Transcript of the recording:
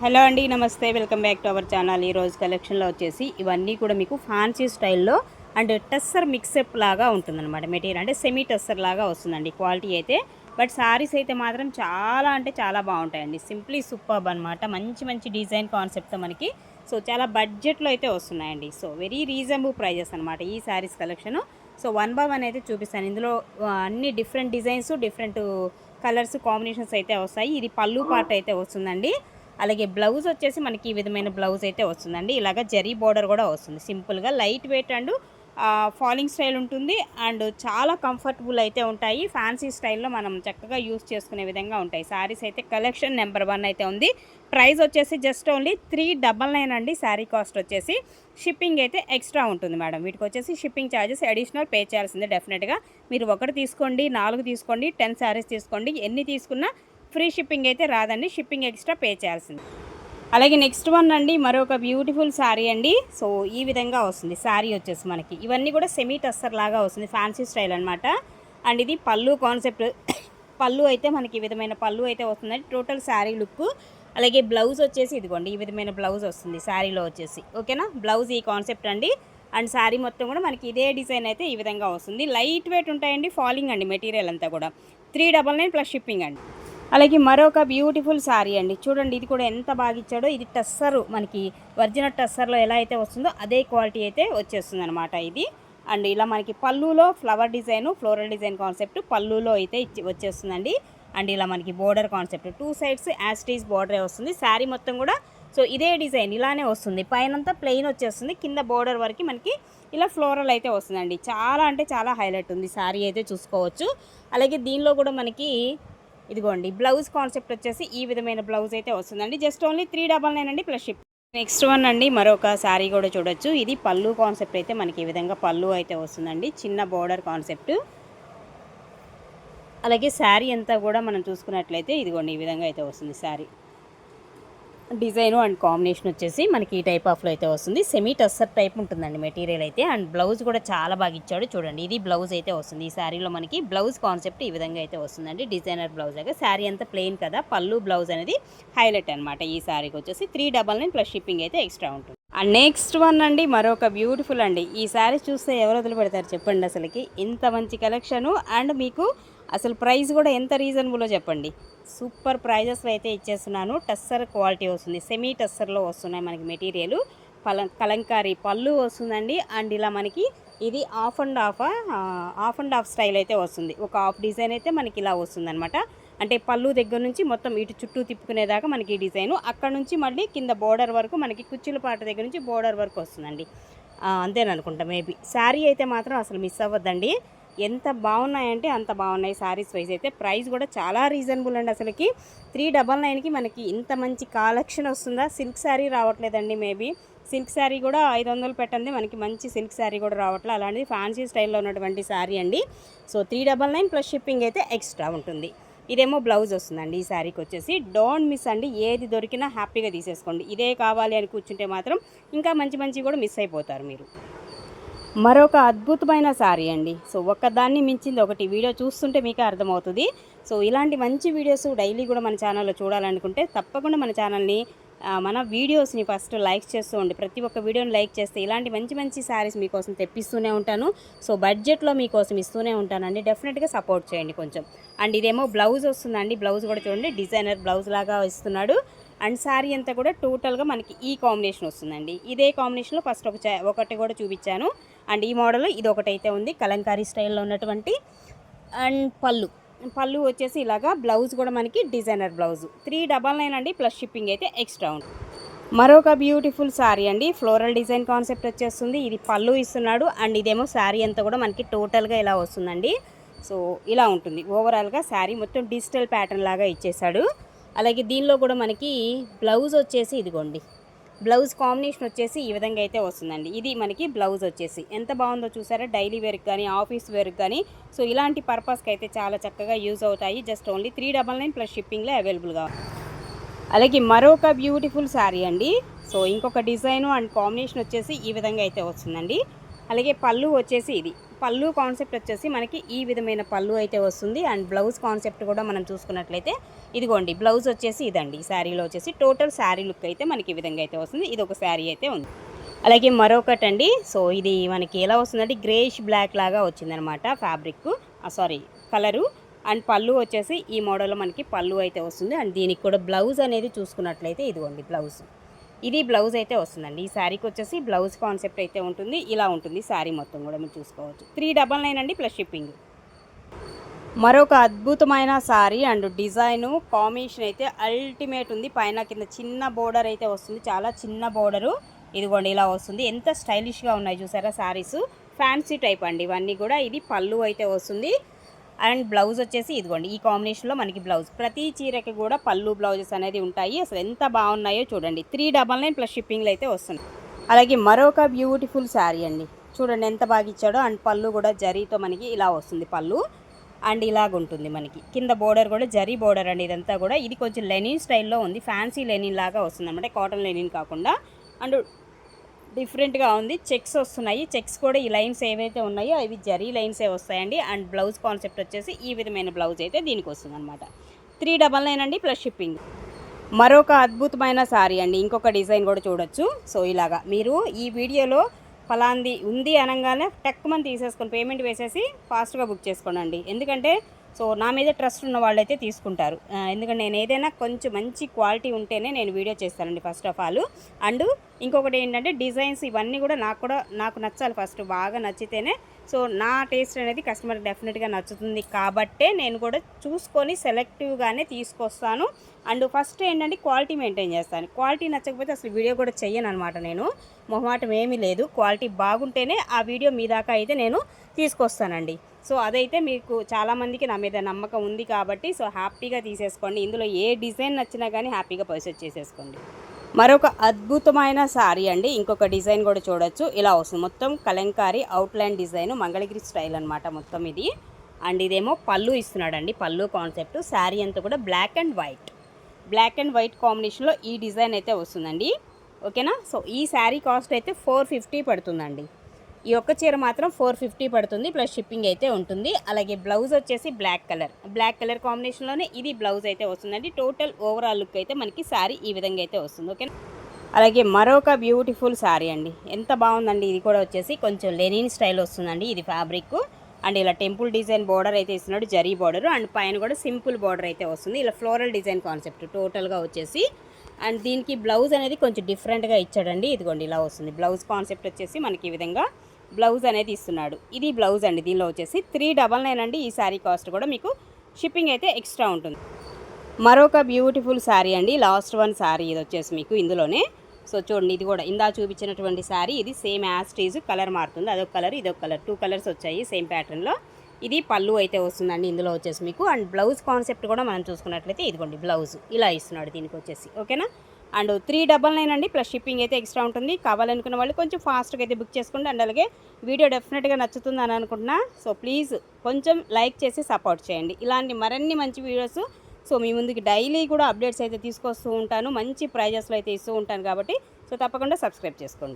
Hello అండి నమస్తే. Welcome back to our channel. ఈ రోజు కలెక్షన్లో వచ్చేసి ఇవన్నీ కూడా మీకు ఫ్యాన్సీ స్టైల్లో అండ్ టెస్సర్ మిక్సప్ లాగా ఉంటుందన్నమాట. మెటీరియల్ అంటే సెమీ టెస్సర్ లాగా వస్తుందండి. క్వాలిటీ అయితే బట్ శారీస్ అయితే మాత్రం చాలా అంటే చాలా బాగుంటాయండి. సింప్లీ సూపర్బ్ అనమాట మంచి మంచి డిజైన్ కాన్సెప్ట్తో మనకి సో చాలా బడ్జెట్లో అయితే వస్తున్నాయండి. సో వెరీ రీజనబుల్ ప్రైజెస్ అనమాట ఈ saris collection. So one by one అయితే చూపిస్తాను. ఇందులో అన్ని different designs different colours combinations అయితే వస్తాయి. ఇది పళ్ళు పార్ట్ అయితే వస్తుందండి. అలాగే బ్లౌజ్ వచ్చేసి మనకి ఈ విధమైన బ్లౌజ్ అయితే వస్తుందండి. ఇలాగ జరీ బోర్డర్ కూడా వస్తుంది. సింపుల్గా light weight and falling style ఉంటుంది. అండ్ చాలా కంఫర్టబుల్ అయితే ఉంటాయి. ఫ్యాన్సీ స్టైల్లో మనం చక్కగా యూస్ చేసుకునే విధంగా ఉంటాయి. శారీస్ అయితే కలెక్షన్ నెంబర్ వన్ అయితే ఉంది. ప్రైస్ వచ్చేసి just only three double nine అండి. శారీ కాస్ట్ వచ్చేసి షిప్పింగ్ అయితే ఎక్స్ట్రా ఉంటుంది మేడం వీటికి వచ్చేసి షిప్పింగ్ ఛార్జెస్ అడిషనల్ పే చేయాల్సిందే డెఫినెట్గా మీరు ఒకటి తీసుకోండి నాలుగు తీసుకోండి టెన్ శారీస్ తీసుకోండి ఎన్ని తీసుకున్నా ఫ్రీ షిప్పింగ్ అయితే రాదండి షిప్పింగ్ ఎక్స్ట్రా పే చేయాల్సింది. అలాగే నెక్స్ట్ వన్ అండి మరొక బ్యూటిఫుల్ శారీ అండి. సో ఈ విధంగా వస్తుంది. శారీ వచ్చేసి మనకి. ఇవన్నీ కూడా సెమీ టస్సర్ లాగా వస్తుంది ఫ్యాన్సీ స్టైల్ అనమాట అండ్ ఇది పళ్ళు కాన్సెప్ట్ పళ్ళు అయితే మనకి ఈ విధమైన పళ్ళు అయితే వస్తుందండి టోటల్ శారీ లుక్ అలాగే బ్లౌజ్ వచ్చేసి ఇదిగోండి ఈ విధమైన బ్లౌజ్ వస్తుంది శారీలో వచ్చేసి. ఓకేనా? బ్లౌజ్ ఈ కాన్సెప్ట్ అండి. అండ్ శారీ మొత్తం కూడా మనకి ఇదే డిజైన్ అయితే ఈ విధంగా వస్తుంది. లైట్ వెయిట్ ఉంటాయండి ఫాలింగ్ అండి మెటీరియల్ అంతా కూడా. Three double nine plus shipping అండి. అలాగే మరొక బ్యూటిఫుల్ శారీ అండి. చూడండి ఇది కూడా ఎంత బాగా ఇచ్చాడో. ఇది టస్సరు మనకి ఒరిజినల్ టస్సర్లో ఎలా అయితే వస్తుందో అదే క్వాలిటీ అయితే వచ్చేస్తుంది అనమాట ఇది. అండ్ ఇలా మనకి పళ్ళులో flower design floral design concept పళ్ళులో అయితే ఇచ్చి వచ్చేస్తుందండి. అండ్ ఇలా మనకి బోర్డర్ కాన్సెప్ట్ టూ సైడ్స్ యాస్టీస్ బోర్డరే వస్తుంది శారీ మొత్తం కూడా. సో ఇదే డిజైన్ ఇలానే వస్తుంది. పైనంతా ప్లెయిన్ వచ్చేస్తుంది. కింద బోర్డర్ వరకు మనకి ఇలా ఫ్లోరల్ అయితే వస్తుందండి. చాలా అంటే చాలా హైలైట్ ఉంది. శారీ అయితే చూసుకోవచ్చు. అలాగే దీనిలో కూడా మనకి ఇదిగోండి బ్లౌజ్ కాన్సెప్ట్ వచ్చేసి ఈ విధమైన బ్లౌజ్ అయితే వస్తుందండి. Just only three double nine అండి ప్లస్ షిప్. నెక్స్ట్ వన్ అండి మరొక శారీ కూడా చూడొచ్చు. ఇది పళ్ళు కాన్సెప్ట్ అయితే మనకి ఈ విధంగా పళ్ళు అయితే వస్తుందండి. చిన్న బోర్డర్ కాన్సెప్ట్. అలాగే శారీ అంతా కూడా మనం చూసుకున్నట్లయితే ఇదిగోండి ఈ విధంగా అయితే వస్తుంది శారీ. డిజైను అండ్ కాంబినేషన్ వచ్చేసి మనకి ఈ టైప్ ఆఫ్లో అయితే వస్తుంది. సెమీ టస్సర్ టైప్ ఉంటుందండి మెటీరియల్ అయితే. అండ్ బ్లౌజ్ కూడా చాలా బాగా ఇచ్చాడు. చూడండి ఇది బ్లౌజ్ అయితే వస్తుంది. ఈ శారీలో మనకి బ్లౌజ్ కాన్సెప్ట్ ఈ విధంగా అయితే వస్తుందండి. డిజైనర్ బ్లౌజ్ అయితే శారీ అంతా ప్లెయిన్ కదా. పళ్ళు బ్లౌజ్ అనేది హైలైట్ అనమాట ఈ శారీకి వచ్చేసి. Three double nine plus shipping అయితే ఎక్స్ట్రా ఉంటుంది. అండ్ నెక్స్ట్ వన్ అండి మరొక బ్యూటిఫుల్ అండి. ఈ శారీ చూస్తే ఎవరు వదిలి పెడతారు చెప్పండి అసలుకి. ఇంత మంచి కలెక్షను అండ్ మీకు అసలు ప్రైస్ కూడా ఎంత రీజనబుల్లో చెప్పండి. సూపర్ ప్రైజెస్లో అయితే ఇచ్చేస్తున్నాను. టస్సర్ క్వాలిటీ వస్తుంది. సెమీ టస్సర్లో వస్తున్నాయి మనకి మెటీరియల్. పల కలంకారీ పళ్ళు వస్తుందండి. అండ్ ఇలా మనకి ఇది half and half half and half style అయితే వస్తుంది. ఒక ఆఫ్ డిజైన్ అయితే మనకి ఇలా వస్తుందనమాట అంటే పళ్ళు దగ్గర నుంచి మొత్తం ఇటు చుట్టూ తిప్పుకునేదాకా మనకి ఈ డిజైన్. అక్కడ నుంచి మళ్ళీ కింద బోర్డర్ వరకు మనకి కుచ్చుల పాట దగ్గర నుంచి బోర్డర్ వరకు వస్తుందండి. అంతేననుకుంటా మేబీ. శారీ అయితే మాత్రం అసలు మిస్ అవ్వద్దండి. ఎంత బాగున్నాయంటే అంత బాగున్నాయి శారీస్ వైజ్ అయితే. ప్రైస్ కూడా చాలా రీజనబుల్ అండి అసలుకి. త్రీ డబల్ నైన్కి మనకి ఇంత మంచి కలెక్షన్ వస్తుందా? సిల్క్ శారీ రావట్లేదండి మేబీ. సిల్క్ శారీ కూడా ఐదు వందలు పెట్టండి మనకి మంచి సిల్క్ శారీ కూడా రావట్లే. అలాంటిది ఫ్యాన్సీ స్టైల్లో ఉన్నటువంటి శారీ అండి. So three double nine plus shipping అయితే ఎక్స్ట్రా ఉంటుంది. ఇదేమో బ్లౌజ్ వస్తుందండి ఈ శారీకి వచ్చేసి. డోంట్ మిస్ అండి. ఏది దొరికినా హ్యాపీగా తీసేసుకోండి. ఇదే కావాలి అని కూర్చుంటే మాత్రం ఇంకా మంచి మంచి కూడా మిస్ అయిపోతారు మీరు. మరొక అద్భుతమైన శారీ అండి. సో ఒక్కదాన్ని మించింది ఒకటి వీడియో చూస్తుంటే మీకే అర్థమవుతుంది. సో ఇలాంటి మంచి వీడియోస్ డైలీ కూడా మన ఛానల్లో చూడాలనుకుంటే తప్పకుండా మన ఛానల్ని మన వీడియోస్ని ఫస్ట్ లైక్ చేస్తూ ఉండి ప్రతి ఒక్క వీడియోని లైక్ చేస్తే ఇలాంటి మంచి మంచి శారీస్ మీకోసం తెప్పిస్తూనే ఉంటాను. సో బడ్జెట్లో మీకోసం ఇస్తూనే ఉంటానండి. డెఫినెట్గా సపోర్ట్ చేయండి కొంచెం. అండ్ ఇదేమో బ్లౌజ్ వస్తుందండి. బ్లౌజ్ కూడా చూడండి. డిజైనర్ బ్లౌజ్ లాగా ఇస్తున్నాడు. అండ్ శారీ అంతా కూడా టోటల్గా మనకి ఈ కాంబినేషన్ వస్తుందండి. ఇదే కాంబినేషన్లో ఫస్ట్ ఒక ఒకటి కూడా చూపించాను. అండ్ ఈ మోడల్ ఇది ఒకటైతే ఉంది కలంకారీ స్టైల్లో ఉన్నటువంటి అండ్ పళ్ళు. పళ్ళు వచ్చేసి ఇలాగా బ్లౌజ్ కూడా మనకి designer blouse. Three double nine అండి ప్లస్ షిప్పింగ్ అయితే ఎక్స్ట్రా ఉంది. మరొక బ్యూటిఫుల్ శారీ అండి ఫ్లోరల్ డిజైన్ కాన్సెప్ట్ వచ్చేస్తుంది. ఇది పళ్ళు ఇస్తున్నాడు అండ్ ఇదేమో శారీ అంతా కూడా మనకి టోటల్గా ఇలా వస్తుందండి. సో ఇలా ఉంటుంది. ఓవరాల్గా శారీ మొత్తం డిజిటల్ ప్యాటర్న్ లాగా ఇచ్చేసాడు అలాగే దీనిలో కూడా మనకి బ్లౌజ్ వచ్చేసి ఇదిగోండి. బ్లౌజ్ కాంబినేషన్ వచ్చేసి ఈ విధంగా అయితే వస్తుందండి. ఇది మనకి బ్లౌజ్ వచ్చేసి. ఎంత బాగుందో చూసారా? డైలీ వేర్కి కానీ ఆఫీస్ వేర్కి కానీ. సో ఇలాంటి పర్పస్కి అయితే చాలా చక్కగా యూజ్ అవుతాయి. Just only three double nine plus షిప్పింగ్లో అవైలబుల్గా అలాగే మరొక బ్యూటిఫుల్ శారీ అండి. సో ఇంకొక డిజైను అండ్ కాంబినేషన్ వచ్చేసి ఈ విధంగా అయితే వస్తుందండి. అలాగే పళ్ళు వచ్చేసి ఇది. పళ్ళు కాన్సెప్ట్ వచ్చేసి మనకి ఈ విధమైన పళ్ళు అయితే వస్తుంది. అండ్ బ్లౌజ్ కాన్సెప్ట్ కూడా మనం చూసుకున్నట్లయితే ఇదిగోండి బ్లౌజ్ వచ్చేసి ఇదండి. ఈ శారీలో వచ్చేసి టోటల్ శారీ లుక్ అయితే మనకి ఈ విధంగా అయితే వస్తుంది. ఇది ఒక శారీ అయితే ఉంది. అలాగే మరొకటి అండి సో ఇది మనకి ఎలా వస్తుందంటే గ్రేష్ బ్లాక్ లాగా వచ్చిందనమాట ఫ్యాబ్రిక్ సారీ కలరు అండ్ పళ్ళు వచ్చేసి ఈ మోడల్లో మనకి పళ్ళు అయితే వస్తుంది. అండ్ దీనికి కూడా బ్లౌజ్ అనేది చూసుకున్నట్లయితే ఇదిగోండి బ్లౌజ్. ఇది బ్లౌజ్ అయితే వస్తుందండి. ఈ శారీకి వచ్చేసి బ్లౌజ్ కాన్సెప్ట్ అయితే ఉంటుంది. ఇలా ఉంటుంది శారీ మొత్తం కూడా మీరు చూసుకోవచ్చు. త్రీ డబల్ నైన్ అండి ప్లస్ షిప్పింగ్. మరొక అద్భుతమైన సారీ అండ్ డిజైను కాంబినేషన్ అయితే అల్టిమేట్ ఉంది. పైన కింద చిన్న బోర్డర్ అయితే వస్తుంది. చాలా చిన్న బోర్డరు. ఇదిగోండి ఇలా వస్తుంది. ఎంత స్టైలిష్గా ఉన్నాయి చూసారా సారీస్ ఫ్యాన్సీ టైప్ అండి. ఇవన్నీ కూడా ఇది పళ్ళు అయితే వస్తుంది. అండ్ బ్లౌజ్ వచ్చేసి ఇదిగోండి ఈ కాంబినేషన్లో మనకి బ్లౌజ్. ప్రతి చీరకి కూడా పళ్ళు బ్లౌజెస్ అనేది ఉంటాయి. అసలు ఎంత బాగున్నాయో చూడండి. త్రీ డబల్ నైన్ ప్లస్ షిప్పింగ్లో అయితే వస్తుంది. అలాగే మరొక బ్యూటిఫుల్ శారీ అండి. చూడండి ఎంత బాగా ఇచ్చాడో. అండ్ పళ్ళు కూడా జరీతో మనకి ఇలా వస్తుంది పళ్ళు. అండ్ ఇలాగ ఉంటుంది మనకి. కింద బోర్డర్ కూడా జరీ బోర్డర్ అండి ఇదంతా కూడా. ఇది కొంచెం లెనిన్ స్టైల్లో ఉంది. ఫ్యాన్సీ లెనిన్ లాగా వస్తుంది అనమాట కాటన్ లెనిన్ కాకుండా. అండ్ డిఫరెంట్గా ఉంది. చెక్స్ వస్తున్నాయి. చెక్స్ కూడా ఈ లైన్స్ ఏవైతే ఉన్నాయో అవి జరీ లైన్సే వస్తాయండి. అండ్ బ్లౌజ్ కాన్సెప్ట్ వచ్చేసి ఈ విధమైన బ్లౌజ్ అయితే దీనికి వస్తుంది అనమాట త్రీ డబల్ నైన్ అండి ప్లస్ షిప్పింగ్. మరొక అద్భుతమైన శారీ అండి. ఇంకొక డిజైన్ కూడా చూడొచ్చు. సో ఇలాగా మీరు ఈ వీడియోలో ఫలాంది ఉంది అనగానే టక్కుమని తీసేసుకొని పేమెంట్ వేసేసి ఫాస్ట్గా బుక్ చేసుకోండి ఎందుకంటే సో నా మీద ట్రస్ట్ ఉన్న వాళ్ళైతే తీసుకుంటారు. ఎందుకంటే నేను ఏదైనా కొంచెం మంచి క్వాలిటీ ఉంటేనే నేను వీడియో చేస్తానండి ఫస్ట్ ఆఫ్ ఆల్. అండ్ ఇంకొకటి ఏంటంటే డిజైన్స్ ఇవన్నీ కూడా నాకు కూడా నాకు నచ్చాలి ఫస్ట్ బాగా నచ్చితేనే. సో నా టేస్ట్ అనేది కస్టమర్ డెఫినెట్గా నచ్చుతుంది కాబట్టే నేను కూడా చూసుకొని సెలెక్టివ్గానే తీసుకొస్తాను. అండ్ ఫస్ట్ ఏంటంటే క్వాలిటీ మెయింటైన్ చేస్తాను. క్వాలిటీ నచ్చకపోతే అసలు వీడియో కూడా చెయ్యను అనమాట నేను. మొహమాటం ఏమీ లేదు. క్వాలిటీ బాగుంటేనే ఆ వీడియో మీ దాకా అయితే నేను తీసుకొస్తానండి. సో అదైతే మీకు చాలామందికి నా మీద నమ్మకం ఉంది కాబట్టి సో హ్యాపీగా తీసేసుకోండి. ఇందులో ఏ డిజైన్ నచ్చినా కానీ హ్యాపీగా పర్చేస్ చేసేసుకోండి. మరొక అద్భుతమైన శారీ అండి. ఇంకొక డిజైన్ కూడా చూడొచ్చు. ఇలా వస్తుంది. మొత్తం Kalamkari outline design Mangalagiri style అనమాట మొత్తం ఇది. అండ్ ఇదేమో పళ్ళు ఇస్తున్నాడండి. పళ్ళు కాన్సెప్ట్. శారీ అంతా కూడా black and white black and white కాంబినేషన్లో ఈ డిజైన్ అయితే వస్తుందండి. ఓకేనా? సో ఈ శారీ కాస్ట్ అయితే ఫోర్ ఫిఫ్టీ పడుతుందండి. ఈ ఒక్క చీర మాత్రం ఫోర్ ఫిఫ్టీ పడుతుంది ప్లస్ షిప్పింగ్ అయితే ఉంటుంది. అలాగే బ్లౌజ్ వచ్చేసి బ్లాక్ కలర్ బ్లాక్ కలర్ కాంబినేషన్లోనే ఇది బ్లౌజ్ అయితే వస్తుందండి. టోటల్ ఓవరాల్ లుక్ అయితే మనకి శారీ ఈ విధంగా అయితే వస్తుంది. ఓకేనా అలాగే మరొక బ్యూటిఫుల్ శారీ అండి. ఎంత బాగుందండి. ఇది కూడా వచ్చేసి కొంచెం లెనిన్ స్టైల్ వస్తుందండి. ఇది ఫ్యాబ్రిక్ అండ్ ఇలా టెంపుల్ డిజైన్ బోర్డర్ అయితే ఇస్తున్నాడు జరీ బార్డర్ అండ్ పైన కూడా సింపుల్ బార్డర్ అయితే వస్తుంది. ఇలా ఫ్లోరల్ డిజైన్ కాన్సెప్ట్ టోటల్గా వచ్చేసి. అండ్ దీనికి బ్లౌజ్ అనేది కొంచెం డిఫరెంట్గా ఇచ్చాడండి. ఇదిగోండి ఇలా వస్తుంది. బ్లౌజ్ కాన్సెప్ట్ వచ్చేసి మనకి ఈ విధంగా బ్లౌజ్ అనేది ఇస్తున్నాడు. ఇది బ్లౌజ్ అండి. దీనిలో వచ్చేసి త్రీ డబల్ నైన్ అండి. ఈ శారీ కాస్ట్ కూడా మీకు షిప్పింగ్ అయితే ఎక్స్ట్రా ఉంటుంది. మరొక బ్యూటిఫుల్ శారీ అండి. లాస్ట్ వన్ శారీ ఇది వచ్చేసి మీకు ఇందులోనే. సో చూడండి ఇది కూడా ఇందా చూపించినటువంటి శారీ. ఇది సేమ్ యాస్టీజ్ కలర్ మారుతుంది. అదొక కలర్ ఇదొక కలర్. టూ కలర్స్ వచ్చాయి సేమ్ ప్యాటర్న్లో. ఇది పళ్ళు అయితే వస్తుందండి ఇందులో వచ్చేసి మీకు. అండ్ బ్లౌజ్ కాన్సెప్ట్ కూడా మనం చూసుకున్నట్లయితే ఇదిగోండి బ్లౌజ్ ఇలా ఇస్తున్నాడు దీనికి వచ్చేసి. ఓకేనా? అండ్ త్రీ డబల్ నైన్ అండి ప్లస్ షిప్పింగ్ అయితే ఎక్స్ట్రా ఉంటుంది. కావాలనుకున్న వాళ్ళు కొంచెం ఫాస్ట్గా అయితే బుక్ చేసుకోండి. అండ్ అలాగే వీడియో డెఫినెట్గా నచ్చుతుంది అని అనుకుంటున్నా. సో ప్లీజ్ కొంచెం లైక్ చేసి సపోర్ట్ చేయండి. ఇలాంటి మరిన్ని మంచి వీడియోస్ సో మీ ముందుకి డైలీ కూడా అప్డేట్స్ అయితే తీసుకొస్తూ ఉంటాను. మంచి ప్రైజెస్లో అయితే ఇస్తూ ఉంటాను కాబట్టి సో తప్పకుండా సబ్స్క్రైబ్ చేసుకోండి.